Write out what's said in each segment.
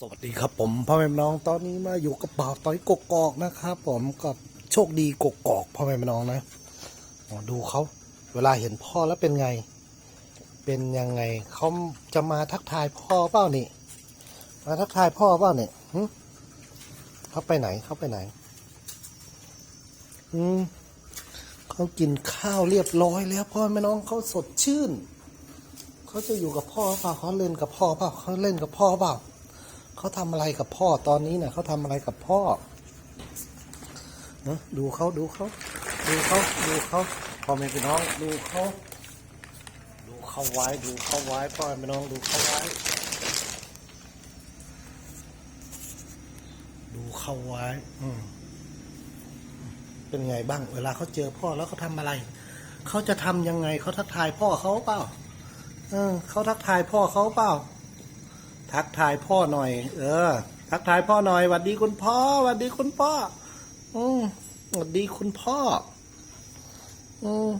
สวัสดีครับผมพ่อแม่น้องตอนนี้มาอยู่กับบ่าวต้อยกกอกนะครับผมกับโชคดีกกอกพ่อแม่น้องนะดูเขาเวลาเห็นพ่อแล้วเป็นไง เป็นยังไงเขาจะมาทักทายพ่อเปล่านี่มาทักทายพ่อเปล่านี่เขาไปไหนเขาไปไหน อืมเขากินข้าวเรียบร้อยแล้วพ่อแม่น้องเขาสดชื่นเขาจะอยู่กับพ่อเปล่าเขาเล่นกับพ่อเปล่าเขาเล่นกับพ่อเปล่า เขาทำอะไรกับพ่อตอนนี้นี่ยเขาทำอะไรกับพ่อนะดูเขาดูเขาดูเขาดูเขาพ่อแม่พี่น้องดูเขาดูเขาไว้ดูเขาไว้พ่อแม่พี่น้องดูเขาไว้ ดูเขาไว้อืมเป็นไงบ้าง เวลาเขาเจอพ่อแล้วเขาทำอะไรเขาจะทำยังไงเขาทักทายพ่อเขาเปล่าเออเขาทักทายพ่อเขาเปล่า ทักทายพ่อหน่อย เออ ทักทายพ่อหน่อยหวัดดีคุณพ่อหวัดดีคุณพ่อ อืมหวัดดีคุณพ่อ อืม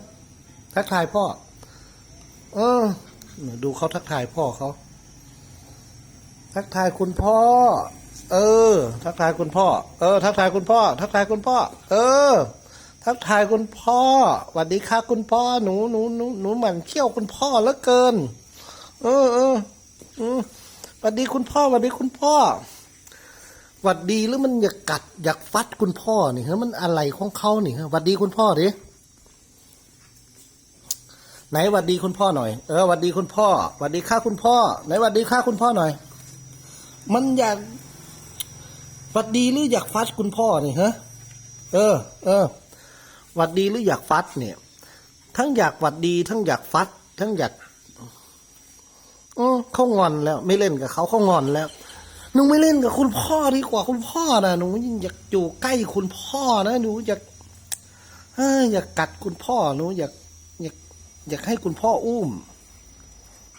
ทักทายพ่อ เออดูเขาทักทายพ่อเขา ทักทายคุณพ่อ เออ ทักทายคุณพ่อ เออ ทักทายคุณพ่อ ทักทายคุณพ่อ เออ ทักทายคุณพ่อหวัดดีค่ะคุณพ่อ หนูหนูหนูหนูหมั่นเขี้ยวคุณพ่อเหลือเกิน เออเออ อืม วัดดีคุณพ่อหวัดดีคุณพ่อหวัดดีหรือมันอยากกัดอยากฟัดคุณพ่อนี่ฮะมันอะไรของเขานี่ฮะหวัดดีคุณพ่อดิไหนหวัดดีคุณพ่อหน่อย เออหวัดดีคุณพ่อหวัดดีข้าคุณพ่อ ไหนหวัดดีข้าคุณพ่อหน่อย มันอยากหวัดดีหรืออยากฟัดคุณพ่อนี่ฮะเออ เออหวัดดีหรืออยากฟัดเนี่ย ทั้งอยากหวัดดี ทั้งอยากฟัด ทั้งอยาก อืมเขางอนแล้ว ไม่เล่นกับเขาเขางอนแล้วหนูไม่เล่นกับคุณพ่อดีกว่าคุณพ่อนะหนูยิ่งอยากอยู่ใกล้คุณพ่อนะหนูอยากเอ้ยอยากกัดคุณพ่อหนูอยากอยากอยากให้คุณพ่ออุ้ม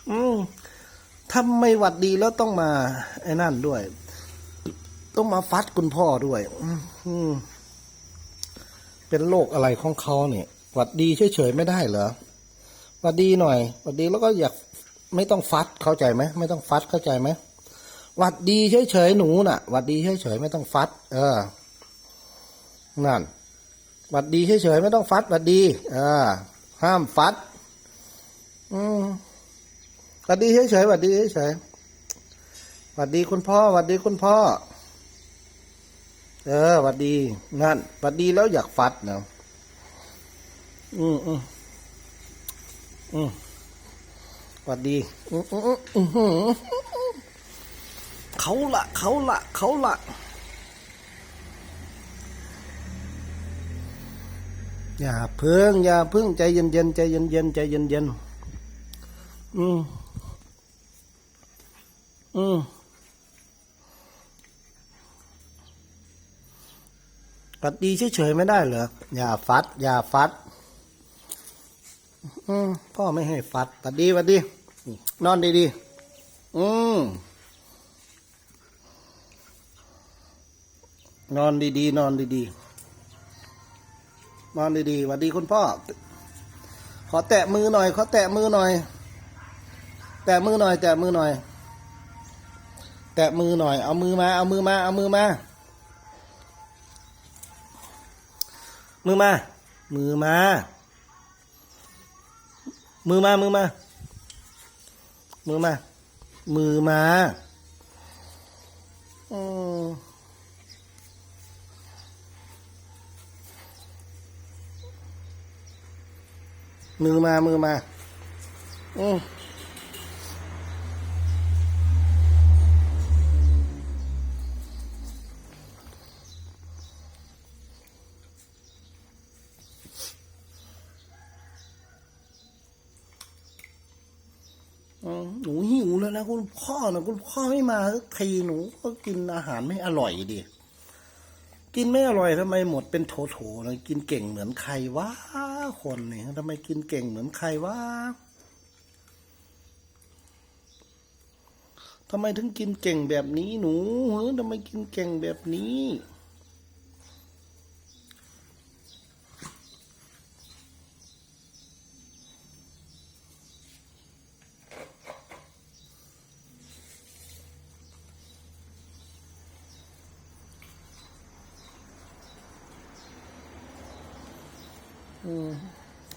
อืมทำไมหวัดดีแล้วต้องมาไอ้นั่นด้วย ต้องมาฟัดคุณพ่อด้วย อืมเป็นโรคอะไรของเขาเนี่ยหวัดดีเฉยๆไม่ได้เหรอหวัดดีหน่อยหวัดดีแล้วก็อยาก ไม่ต้องฟัดเข้าใจไหมไม่ต้องฟัดเข้าใจไหมหวัดดีเฉยๆหนูน่ะหวัดดีเฉยๆไม่ต้องฟัด เออ นั่นหวัดดีเฉยๆไม่ต้องฟัดหวัดดีเออห้ามฟัด อืมหวัดดีเฉยๆหวัดดีเฉยๆหวัดดีคุณพ่อหวัดดีคุณพ่อ เออหวัดดี นั่นหวัดดีแล้วอยากฟัดเนาะอืมอืมอืม สวัสดีอื้ออื้ออื้อหือเขาละเขาละเขาละอย่าเพิ่งอย่าเพิ่งใจเย็นเย็นๆใจเย็นเย็นๆใจเย็นเย็นๆอืมอืมปัดดีเฉยๆไม่ได้เหรออย่าฟัด อย่าฟัด อืมพ่อไม่ให้ฟัดปัดดีปัดดี นอนดีๆอืมนอนดีๆนอนดีๆนอนดีๆหวัดดีคุณพ่อ ขอแตะมือหน่อย ขอแตะมือหน่อย แตะมือหน่อย แตะมือหน่อย แตะมือหน่อย เอามือมา เอามือมา เอามือมา มือมา มือมา มือมา มือมา มือมา มือมาอืมมือมา มือมา อืม นะคุณพ่อนะคุณพ่อไม่มาสักทีหนูก็กินอาหารไม่อร่อยดิกินไม่อร่อยทำไมหมดเป็นโถโถๆเลยกินเก่งเหมือนใครวะคนเนี่ยทำไมกินเก่งเหมือนใครวะทำไมถึงกินเก่งแบบนี้หนูเฮ้ยทำไมกินเก่งแบบนี้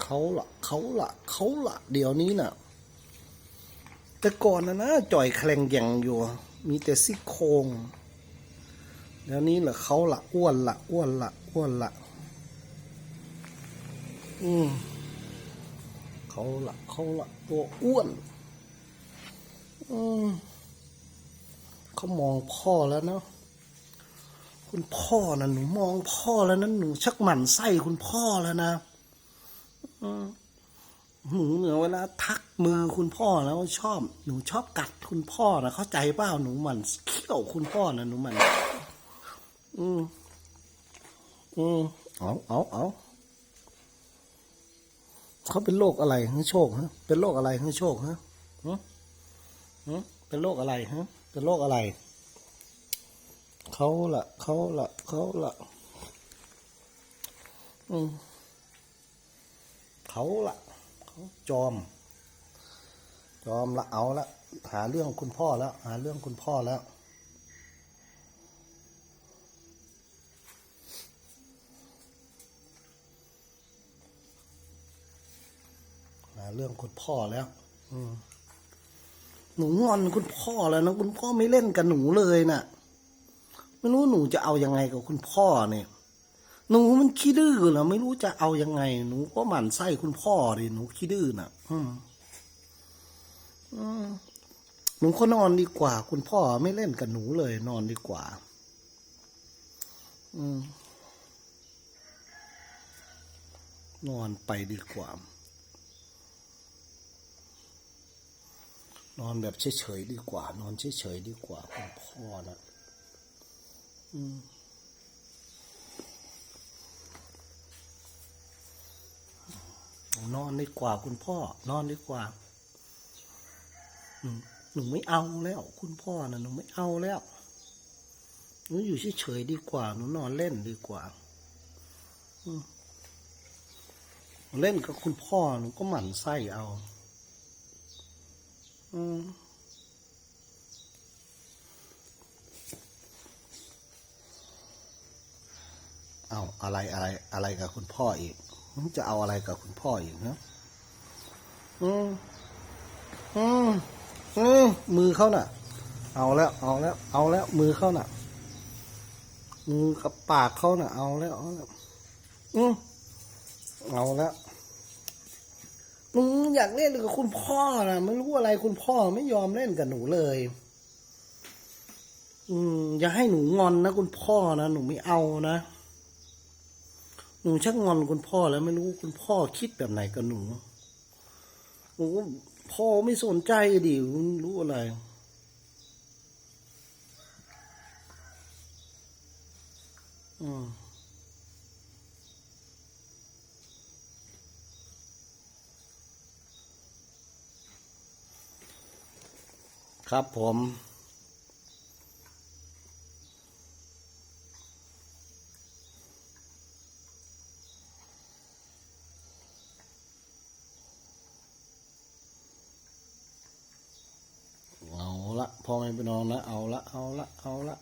เขาละเขาละเขาละเดี๋ยวนี้น่ะ แต่ก่อนนะนะจ่อยแคลงแย่งอยู่ มีแต่ซี่โครงเดี๋ยวนี้แหละเขาละอ้วนละอ้วนละอ้วนละอืมเขาละเขาละตัวอ้วน อืมเขามองพ่อแล้วเนาะคุณพ่อนะหนูมองพ่อแล้วนะหนูชักหมั่นไส้คุณพ่อแล้วนะ หนูเหนือเวลาทักมือคุณพ่อแล้วชอบ หนูชอบกัดคุณพ่อนะเข้าใจเปล่าหนูหมันเขี้ยวคุณพ่อนะหนูหมัน อืมอืมเอาเอาเอาเขาเป็นโรคอะไรฮะโชคฮะเป็นโรคอะไรฮะโชคฮะฮะฮะเป็นโรคอะไรฮะเป็นโรคอะไรเขาละเขาละเขาละอืม เขาละเขาจอม จอมละเอาละหาเรื่องคุณพ่อแล้ว หาเรื่องคุณพ่อแล้วหาเรื่องคุณพ่อแล้ว อืมหนูงอนคุณพ่อแล้วนะคุณพ่อไม่เล่นกับหนูเลยน่ะ ไม่รู้หนูจะเอายังไงกับคุณพ่อเนี่ย หนูมันขี้ดื้อเหรอไม่รู้จะเอายังไง หนูก็หมั่นไส้คุณพ่อดิหนูขี้ดื้อน่ะ อืมอืมหนูก็นอนดีกว่า คุณพ่อไม่เล่นกับหนูเลย นอนดีกว่า อืมนอนไปดีกว่า นอนแบบเฉยๆดีกว่า นอนเฉยๆดีกว่า คุณพ่อนะอืม นอนดีกว่าคุณพ่อ นอนดีกว่าหนูไม่เอาแล้ว คุณพ่อนะหนูไม่เอาแล้วหนูอยู่เฉยๆดีกว่าหนูนอนเล่นดีกว่าเล่นกับคุณพ่อหนูก็หมั่นไส้เอาอืมเอาอะไรอะไรอะไรกับคุณพ่ออีก จะเอาอะไรกับคุณพ่ออีกนะอืมอืมอืมมือเขาน่ะ เอาแล้ว เอาแล้ว เอาแล้ว มือเขาน่ะ มือกับปากเขาน่ะ เอาแล้วเอาแล้วอืมเอาแล้วหนูอยากเล่นกับคุณพ่อนะไม่รู้อะไรคุณพ่อไม่ยอมเล่นกับหนูเลย อืมอย่าให้หนูงอนนะคุณพ่อนะหนูไม่เอานะ หนูชักงอนคุณพ่อแล้วไม่รู้คุณพ่อคิดแบบไหนกับหนูหนูพ่อไม่สนใจดิรู้อะไรอืมครับผม เอาละ พ่อแม่พี่น้องนะเอาละเอาละเอาละ